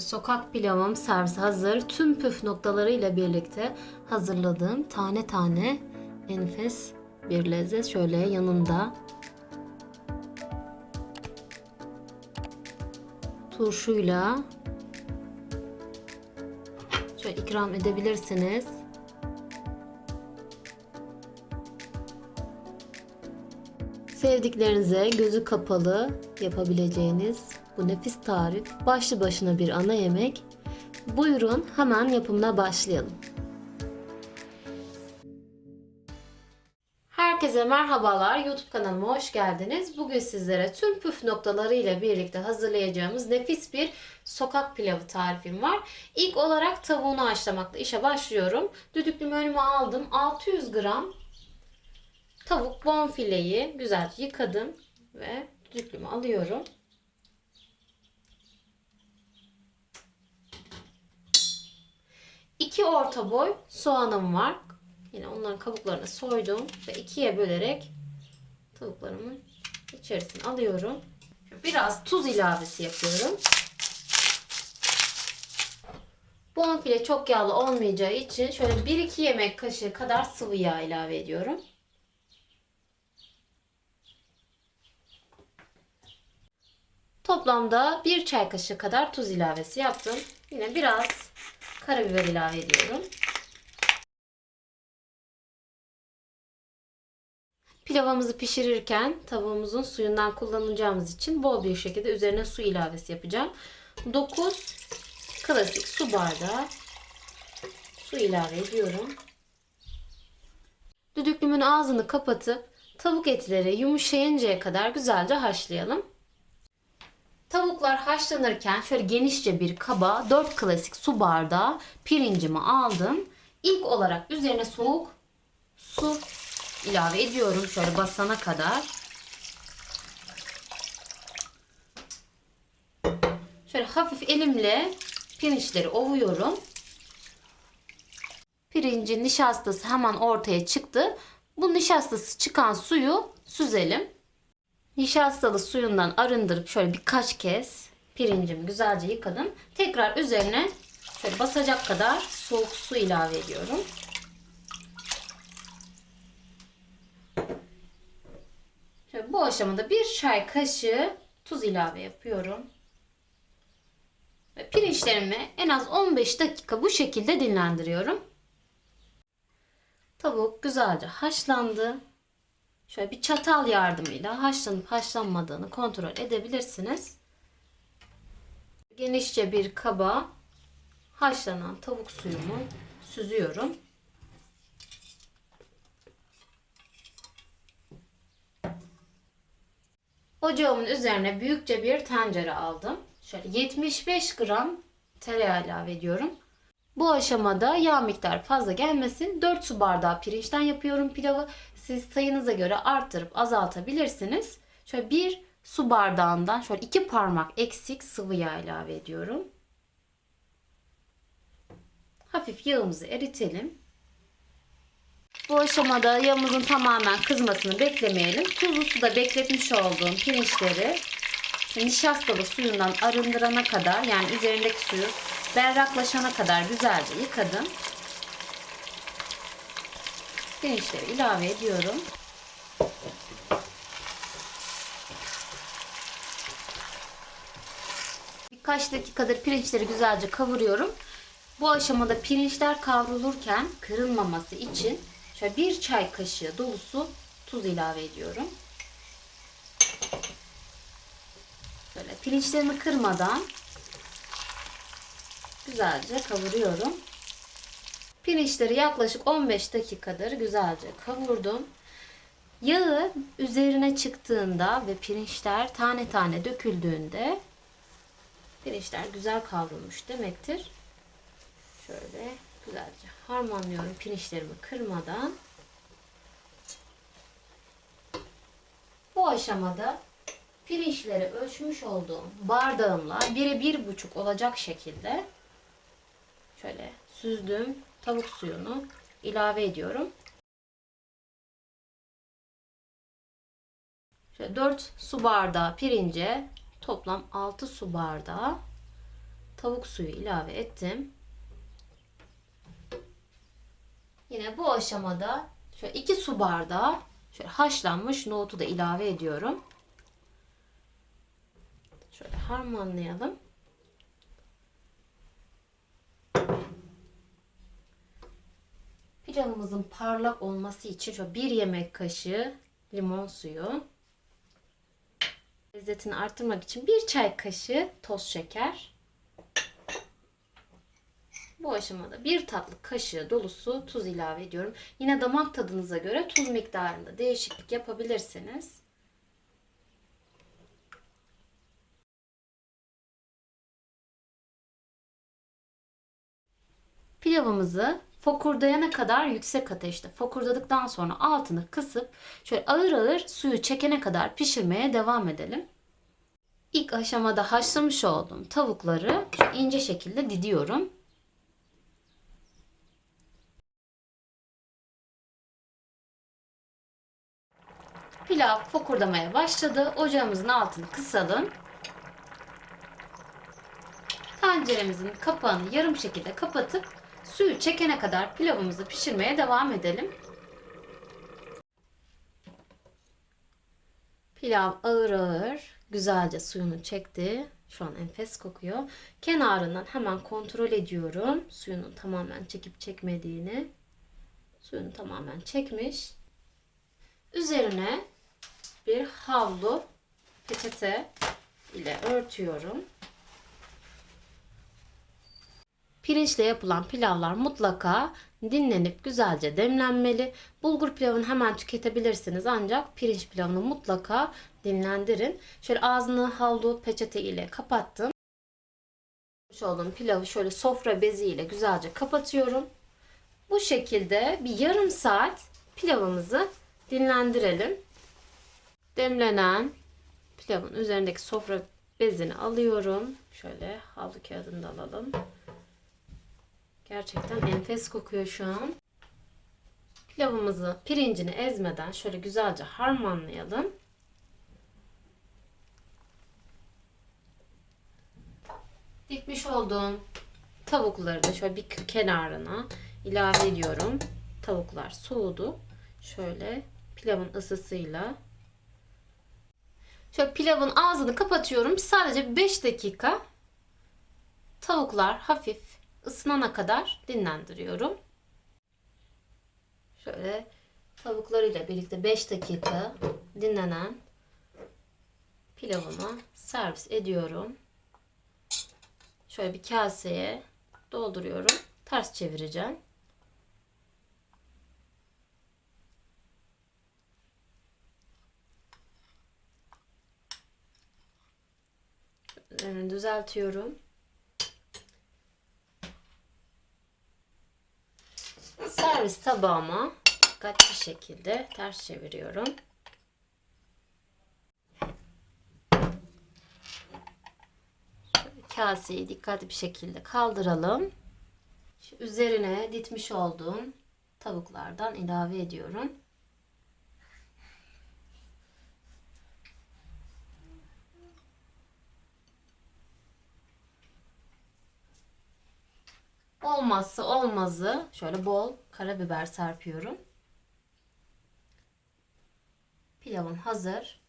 Sokak pilavım servis hazır. Tüm püf noktalarıyla birlikte hazırladığım tane tane enfes bir lezzet. Şöyle yanında turşuyla şöyle ikram edebilirsiniz. Sevdiklerinize gözü kapalı yapabileceğiniz bu nefis tarif başlı başına bir ana yemek. Buyurun hemen yapımına başlayalım. Herkese merhabalar. YouTube kanalıma hoş geldiniz. Bugün sizlere tüm püf noktalarıyla birlikte hazırlayacağımız nefis bir sokak pilavı tarifim var. İlk olarak tavuğunu haşlamakla işe başlıyorum. Düdüklü önüme aldım. 600 gram Tavuk bonfileyi güzelce yıkadım ve düdüklüme alıyorum. İki orta boy soğanım var. Yine onların kabuklarını soydum ve ikiye bölerek tavuklarımı içerisine alıyorum. Biraz tuz ilavesi yapıyorum. Bonfile çok yağlı olmayacağı için şöyle 1-2 yemek kaşığı kadar sıvı yağ ilave ediyorum. Toplamda 1 çay kaşığı kadar tuz ilavesi yaptım. Yine biraz karabiber ilave ediyorum. Pilavımızı pişirirken tavuğumuzun suyundan kullanacağımız için bol bir şekilde üzerine su ilavesi yapacağım. 9 klasik su bardağı su ilave ediyorum. Düdüklümün ağzını kapatıp tavuk etleri yumuşayıncaya kadar güzelce haşlayalım. Tavuklar haşlanırken şöyle genişçe bir kaba 4 klasik su bardağı pirincimi aldım. İlk olarak üzerine soğuk su ilave ediyorum şöyle basana kadar. Şöyle hafif elimle pirinçleri ovuyorum. Pirincin nişastası hemen ortaya çıktı. Bu nişastası çıkan suyu süzelim. Nişastalı suyundan arındırıp şöyle birkaç kez pirincimi güzelce yıkadım. Tekrar üzerine şöyle basacak kadar soğuk su ilave ediyorum. Şöyle bu aşamada bir çay kaşığı tuz ilave yapıyorum. Ve pirinçlerimi en az 15 dakika bu şekilde dinlendiriyorum. Tavuk güzelce haşlandı. Şöyle bir çatal yardımıyla haşlanıp haşlanmadığını kontrol edebilirsiniz. Genişçe bir kaba haşlanan tavuk suyumu süzüyorum. Ocağımın üzerine büyükçe bir tencere aldım. Şöyle 75 gram tereyağı ilave ediyorum. Bu aşamada yağ miktarı fazla gelmesin. 4 su bardağı pirinçten yapıyorum pilavı. Siz sayınıza göre arttırıp azaltabilirsiniz. Şöyle bir su bardağından şöyle iki parmak eksik sıvı yağ ilave ediyorum. Hafif yağımızı eritelim. Bu aşamada yağımızın tamamen kızmasını beklemeyelim. Tuzlu suda bekletmiş olduğum pirinçleri nişastalı suyundan arındırana kadar yani üzerindeki suyu berraklaşana kadar güzelce yıkadım. Pirinçleri ilave ediyorum. Birkaç dakikadır pirinçleri güzelce kavuruyorum. Bu aşamada pirinçler kavrulurken kırılmaması için şöyle bir çay kaşığı dolusu tuz ilave ediyorum. Böyle pirinçlerimi kırmadan güzelce kavuruyorum. Pirinçleri yaklaşık 15 dakikadır güzelce kavurdum. Yağı üzerine çıktığında ve pirinçler tane tane döküldüğünde pirinçler güzel kavrulmuş demektir. Şöyle güzelce harmanlıyorum pirinçlerimi kırmadan. Bu aşamada pirinçleri ölçmüş olduğum bardağımla 1'e 1,5 olacak şekilde şöyle süzdüğüm tavuk suyunu ilave ediyorum. Şöyle 4 su bardağı pirince toplam 6 su bardağı tavuk suyu ilave ettim. Yine bu aşamada şöyle 2 su bardağı şöyle haşlanmış nohutu da ilave ediyorum. Şöyle harmanlayalım. Pilavımızın parlak olması için şöyle bir yemek kaşığı limon suyu. Lezzetini arttırmak için bir çay kaşığı toz şeker. Bu aşamada bir tatlı kaşığı dolusu tuz ilave ediyorum. Yine damak tadınıza göre tuz miktarında değişiklik yapabilirsiniz. Pilavımızı fokurdayana kadar yüksek ateşte fokurdadıktan sonra altını kısıp şöyle ağır ağır suyu çekene kadar pişirmeye devam edelim. İlk aşamada haşlamış olduğum tavukları ince şekilde didiyorum. Pilav fokurdamaya başladı. Ocağımızın altını kısalım. Tenceremizin kapağını yarım şekilde kapatıp suyu çekene kadar pilavımızı pişirmeye devam edelim. Pilav ağır ağır güzelce suyunu çekti. Şu an enfes kokuyor. Kenarından hemen kontrol ediyorum. Suyunu tamamen çekip çekmediğini. Suyunu tamamen çekmiş. Üzerine bir havlu peçete ile örtüyorum. Pirinçle yapılan pilavlar mutlaka dinlenip güzelce demlenmeli. Bulgur pilavını hemen tüketebilirsiniz ancak pirinç pilavını mutlaka dinlendirin. Şöyle ağzını havlu peçete ile kapattım. Olduğum pilavı şöyle sofra bezi ile güzelce kapatıyorum. Bu şekilde bir yarım saat pilavımızı dinlendirelim. Demlenen pilavın üzerindeki sofra bezini alıyorum. Şöyle havlu kağıdını da alalım. Gerçekten enfes kokuyor şu an. Pilavımızı pirincini ezmeden şöyle güzelce harmanlayalım. Dikmiş olduğum tavukları da şöyle bir kenarına ilave ediyorum. Tavuklar soğudu. Şöyle pilavın ısısıyla Şöyle pilavın ağzını kapatıyorum. Sadece 5 dakika tavuklar hafif ısınana kadar dinlendiriyorum. Şöyle tavuklarıyla birlikte 5 dakika dinlenen pilavımı servis ediyorum. Şöyle bir kaseye dolduruyorum. Ters çevireceğim. Düzeltiyorum. Servis tabağıma dikkatli şekilde ters çeviriyorum. Şöyle kaseyi dikkatli bir şekilde kaldıralım. Şu üzerine ditmiş olduğum tavuklardan ilave ediyorum. Olmazsa olmazı şöyle bol karabiber serpiyorum. Pilavım hazır.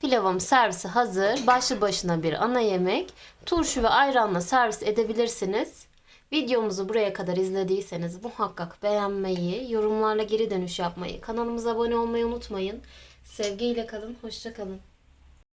Pilavım servisi hazır. Başlı başına bir ana yemek. Turşu ve ayranla servis edebilirsiniz. Videomuzu buraya kadar izlediyseniz muhakkak beğenmeyi, yorumlarla geri dönüş yapmayı, kanalımıza abone olmayı unutmayın. Sevgiyle kalın, hoşça kalın.